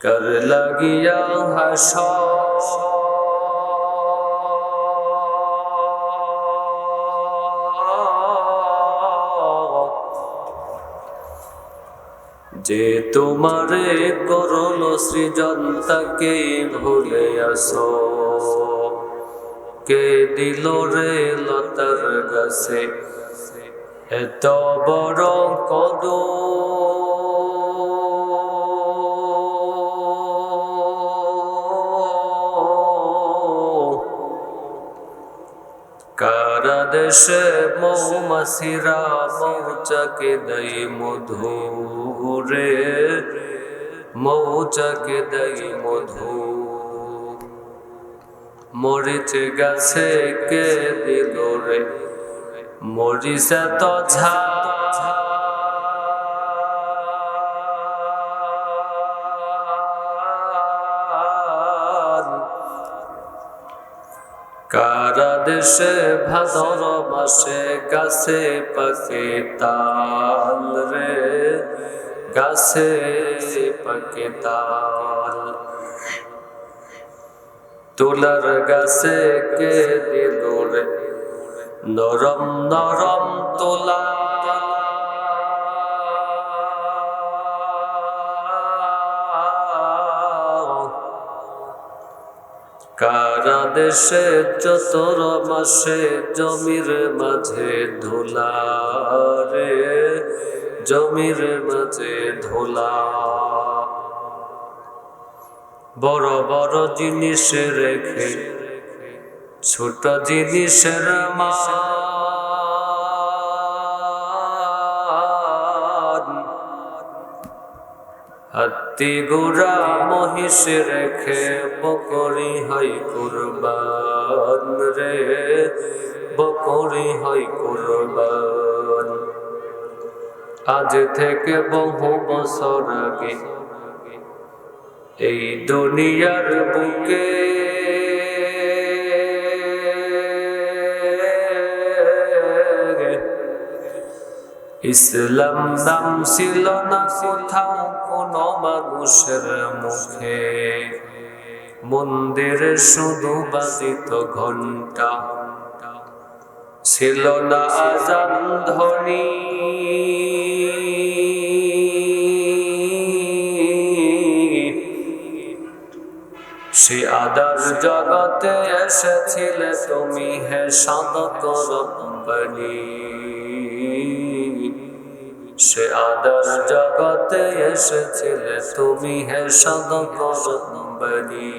কর লাগিয়া হাস যে তোমারে করল সৃজন তাকে ভুলে আসো কে দিল রে লতার গাছে এত বড় কদ দেশে মৌমাসিরা মৌচাকে দই মধুরে। মৌচাকে দই মধু। মরিচ গাছে কে দিল রে? মরিচ তো ঝা কারা দেশে ভাদর মাসে গাছে পাকে তাল রে। গাছে পাকে তাল। তুলার গাছে কে দিল রে? নরম নরম তোলা কারা দেশে চতর মাসে জমির মাঝে ধুলারে, জমির মাঝে ধুলা। বড় বড় জিনিস রেখে, ছোট জিনিসের মান হাতি গোড়া মহিষ রেখে বকরি হয় কুরবান রে। বকরি হয় কুরবান। আজ থেকে বহু বছর আগে এই দুনিয়ার বুকে ইসলাম নাম ছিল না কোথাও। কোন মানুষের মুখে। মন্দিরে শুধু বাজিত ঘণ্টা ছিল না ধ্বনি। সে আদার জগতে এসেছিলে তুমি হে সদকর বলি সে আদার জগতে এসেছিলে, তুমি হে সদকি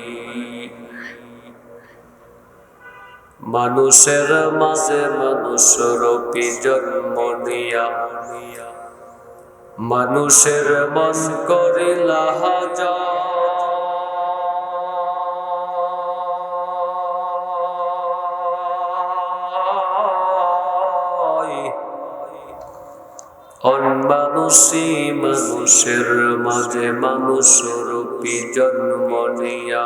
মানুষের মাঝে মানুষ রূপী জন্ম নিয়া, মানুষের মন করিলা হাজার অনমানুষী মানুষের মাঝে মানুষ রূপী জন্ম নিয়া।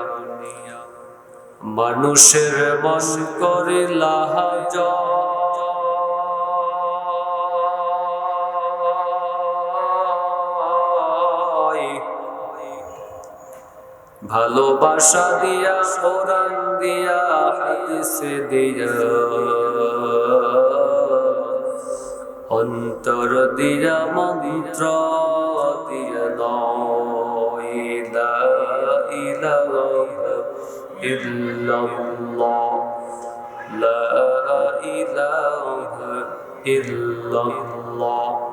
মানুষের মন করিলা ভালোবাসা দিয়া, কোরআন দিয়া, হাদিস দিয়া। অন্তর দিয়া মন্ত্র দিয়া ইলা ইল্লাল্লাহ লা ইলাহা ইল্লাল্লাহ।